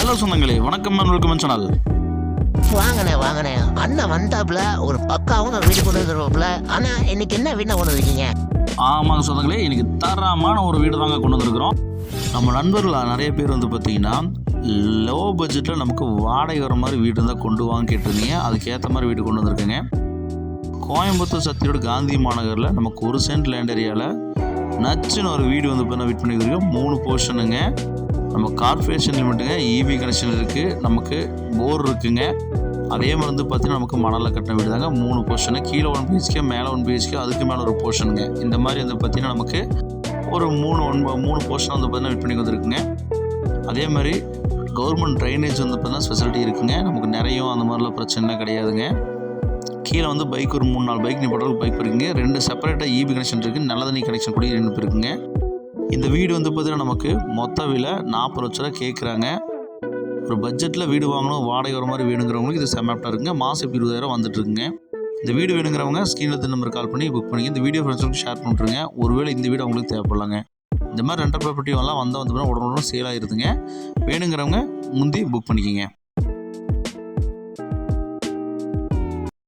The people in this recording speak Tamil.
ஹலோ சொந்தங்களே வணக்கம் வெல்கம் சேனல். வாங்கண்ணே வாங்கண்ணே அண்ணன் வந்தாப்புல ஒரு பக்காவும் வீடு கொண்டு வந்துருவாப்புல ஆனா இன்னைக்கு என்ன வீணா கொண்டு வந்திருக்கீங்க? ஆமாங்க சொந்தங்களே இன்னைக்கு தரமான ஒரு வீடு தாங்க கொண்டு வந்திருக்கிறோம். நம்ம நண்பர்கள் நிறைய பேர் வந்து பார்த்தீங்கன்னா லோ பட்ஜெட்டில் நமக்கு வாடகை வர மாதிரி வீடு இருந்தால் கொண்டு வாங்க கேட்டிருந்தீங்க. அதுக்கேற்ற மாதிரி வீடு கொண்டு வந்திருக்குங்க. கோயம்புத்தூர் சத்தியோட காந்தி மாநகரில் நமக்கு ஒரு சென்ட் லேண்ட் ஏரியாவில் நச்சுன்னு ஒரு வீடு வந்து இப்போ வெயிட் பண்ணியிருக்கோம் மூணு போர்ஷனுங்க நம்ம கார்பரேஷன் மட்டுங்க இபி கனெக்ஷன் இருக்குது நமக்கு போர் இருக்குங்க. அதே மாதிரி வந்து பார்த்தீங்கன்னா நமக்கு மணலில் கட்டின வீடு தாங்க. மூணு போர்ஷனு கீழே ஒன் பிஹெச்கே மேலே ஒன் பிஹெச்கே அதுக்கு மேலே ஒரு போர்ஷனுங்க இந்த மாதிரி வந்து பார்த்தீங்கன்னா நமக்கு ஒரு மூணு ஒன் மூணு போர்ஷன் வந்து பார்த்தீங்கன்னா விட் பண்ணி வந்துருக்குங்க அதே மாதிரி கவர்மெண்ட் ட்ரைனேஜ் வந்து பார்த்தீங்கன்னா ஃபெசிலிட்டி இருக்குங்க. நமக்கு நிறைய அந்த மாதிரிலாம் பிரச்சனைலாம் கிடையாதுங்க. கீழே வந்து பைக் ஒரு மூணு நாலு பைக் நீ போட்டாலும் பைக் இருக்குங்க. ரெண்டு செப்பரேட்டாக இபி கனெக்ஷன் இருக்குது நல்ல தண்ணி கனெக்ஷன் கூட ரெண்டு இருக்குங்க. இந்த வீடு வந்து பார்த்தீங்கன்னா நமக்கு மொத்த விலை நாற்பது லட்ச ரூபா கேட்குறாங்க ஒரு பட்ஜெட்டில் வீடு வாங்கணும் வாடகை வர மாதிரி வேணுங்கிறவங்களுக்கு இது செமப்டாக இருக்குங்க. மாதம் இருபதாயிரம் வந்துட்டு இருக்குங்க. இந்த வீடு வேணுங்கிறவங்க ஸ்க்ரீனில் நம்பர் கால் பண்ணி புக் பண்ணி இந்த வீடியோ ஃப்ரெண்ட்ஸுக்கு ஷேர் பண்ணிட்டுருங்க ஒருவேளை இந்த வீடு அவங்களுக்கு தேவைப்படலாங்க. இந்த மாதிரி ரெண்டர் ப்ராப்பர்ட்டி எல்லாம் வந்தால் வந்து உடனே உடனே சேல் ஆகிருதுங்க வேணுங்கிறவங்க முந்தி புக் பண்ணிக்கோங்க.